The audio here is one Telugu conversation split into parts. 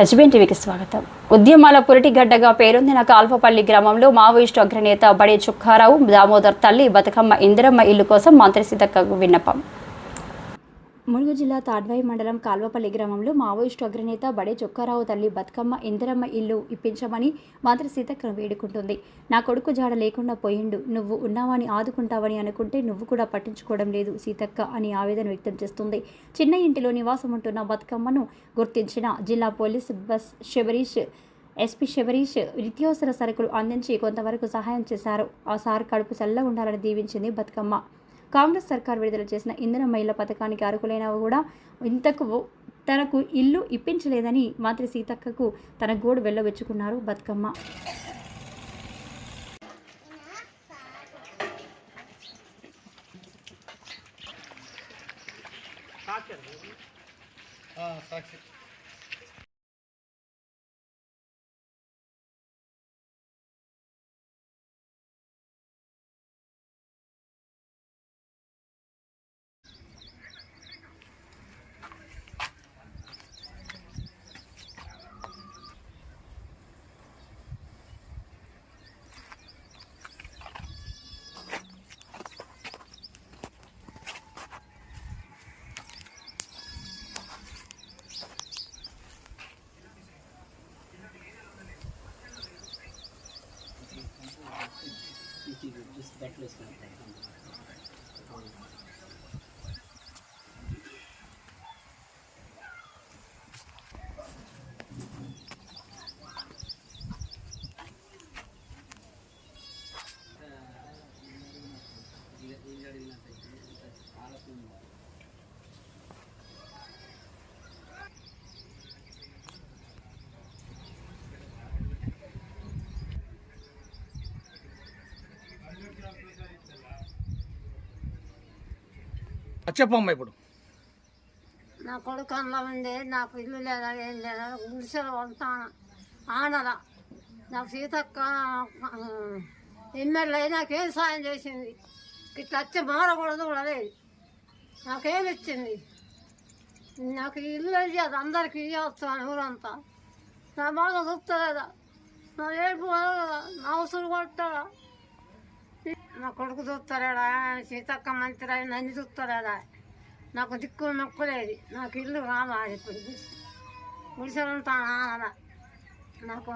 హెచ్బిఎన్ టీవీకి స్వాగతం. ఉద్యమాల పురిటిగడ్డగా పేరొందిన కాల్వపల్లి గ్రామంలో మావోయిస్టు అగ్రనేత బడే చుక్కారావు దామోదర్ తల్లి బతుకమ్మ ఇందిరమ్మ ఇల్లు కోసం మంత్రి సీతక్కకు విన్నపం. ములుగు జిల్లా తాడ్వాయి మండలం కాల్వపల్లి గ్రామంలో మావోయిస్టు అగ్రనేత బడే చొక్కారావు తల్లి బతుకమ్మ ఇందిరమ్మ ఇల్లు ఇప్పించమని మంత్రి సీతక్కను వేడుకుంటుంది. నా కొడుకు జాడ లేకుండా పోయిండు. నువ్వు ఉన్నావని ఆదుకుంటావని అనుకుంటే నువ్వు కూడా పట్టించుకోవడం లేదు సీతక్క అని ఆవేదన వ్యక్తం చేస్తుంది. చిన్న ఇంటిలో నివాసం ఉంటున్న బతుకమ్మను గుర్తించిన జిల్లా police boss Sabarish SP Sabarish నిత్యావసర సరుకులు అందించి కొంతవరకు సహాయం చేశారు. ఆ సార్ కడుపు చల్లగా ఉండాలని దీవించింది బతుకమ్మ. కాంగ్రెస్ సర్కార్ విడుదల చేసిన ఇంధన మహిళ పథకానికి అర్హులైన కూడా ఇంతకు తనకు ఇల్లు ఇప్పించలేదని మంత్రి సీతక్కకు తన గోడు వెళ్ళవెచ్చుకున్నారు బతుకమ్మ. సాక్షి. that was my background. చెప్పమ్మా ఇప్పుడు. నా కొడుకు అందులో ఉంది నాకు ఇల్లు లేదా ఏం లేదా గుడిసెలు ఉంటాను ఆనరా నాకు సీతక్క ఎమ్మెల్యే నాకేం సాయం చేసింది? ఇట్లా వచ్చి మారకూడదు కూడా లేదు. నాకేం ఇచ్చింది? నాకు ఇల్లు ఇయ్యదు అందరికి ఇవ్వస్తాను ఊరంతా. నా బాగా చూస్తలేదా? నా ఏడుపు నా అవసరం కొట్టదా నా కొడుకు చూస్తారాడా సీతక్క మంత్రి నన్ను చూస్తారాడా నాకు దిక్కు నొక్కలేదు నాకు ఇల్లు కావాలి ఇప్పుడు. గుడిసెలు ఉంటాను? అలా. నాకు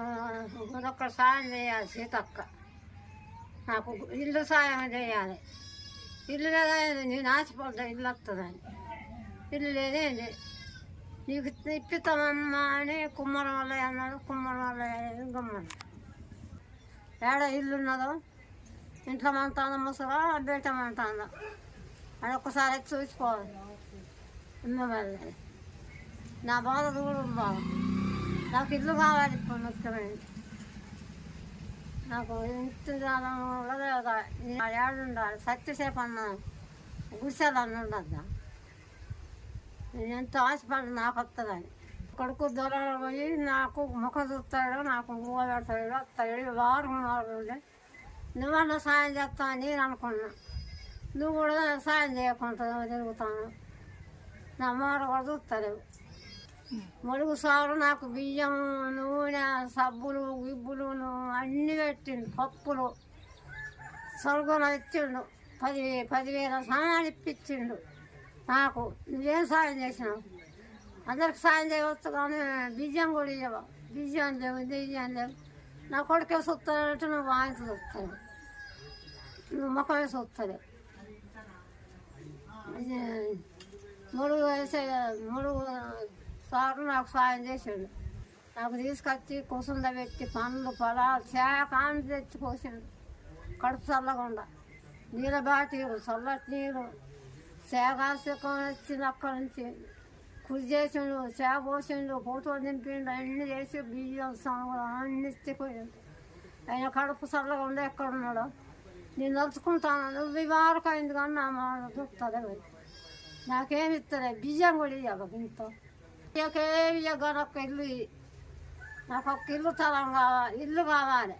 మరొక సాయం చేయాలి సీతక్క. నాకు ఇల్లు సాయం చేయాలి. ఇల్లు లేదా నేను ఆశపడ్డా ఇల్లు వస్తుందని ఇల్లు లేదేంటి నీకు ఇప్పిస్తామమ్మా అని కుమ్మరం వల్ల అన్నాడు. కుమ్మరం వల్ల గమ్మని? ఏడ ఇల్లు ఉన్నదో? ఇంట్లో మంతా ముసగా బయట మంటాందా అది ఒక్కసారి చూసుకోవాలి ఇమ్మవాళ్ళని నా బాధ కూడా బాధ నాకు ఇల్లు కావాలి ఇప్పుడు ముఖ్యమైనది నాకు ఇంటి ఏడు ఉండాలి. సత్యసేపు అన్నాను గుడిసెలు అన్న ఉండద్దా నేను ఎంతో ఆశపడి నాకు వస్తుందని కొడుకు దూరంలో పోయి నాకు ముఖం చూస్తాడు నాకు ఊహ పెడతాడు వస్తాడు వారం వారం ఉండే నువ్వన్నా సాయం చేస్తావు నేను అనుకున్నా. నువ్వు కూడా సాయం చేయకుండా తిరుగుతాను. నా మాట కూడా చూస్తలేవు. మడుగు సారు నాకు బియ్యం నూనె సబ్బులు గిబ్బులు అన్నీ పెట్టిండు పప్పులు. సొలగలు ఇచ్చిండు పది పదివేల సామాన్ ఇప్పించిండు నాకు. నువ్వేం సాయం చేసినావు? అందరికి సాయం చేయవచ్చు కానీ బియ్యం కూడా ఇవ్వవు బియ్యం లేవు బియ్యం లేవు. నా కొడుకే చూస్తానంటే నువ్వు ఆయన చూస్తాను నువ్వు ముఖమే చూస్తలేవు ఇది ముడుగు వేసే ముడుగు సారు నాకు సాయం చేసిండు నాకు తీసుకొచ్చి కుసుంద పెట్టి పండ్లు పొలాలు చేకాన్ని తెచ్చి పోసిండు కడుపు చల్లకుండా. నీళ్ళ బాటీలు చల్లటి నీళ్ళు చేకాశకం వచ్చింది అక్కడి నుంచి కృషి చేసిండు సేవ పోసిండు ఫోటో దింపిండు అన్ని చేసి బియ్యం సాగులు అన్ని ఇచ్చిపోయిండు ఆయన కడుపు చల్లగా ఉండే ఎక్కడ ఉన్నాడో. నేను నడుచుకుంటాను నువ్వు ఈ అయింది కానీ నా మాట చూస్తుంది నాకేమి ఇస్తుంది బియ్యం కూడా ఇవ్వాలి ఇంత నాకేమి ఇవ్వగా నాకు ఇల్లు నాకు ఒక ఇల్లు తరం కావాలి ఇల్లు కావాలి.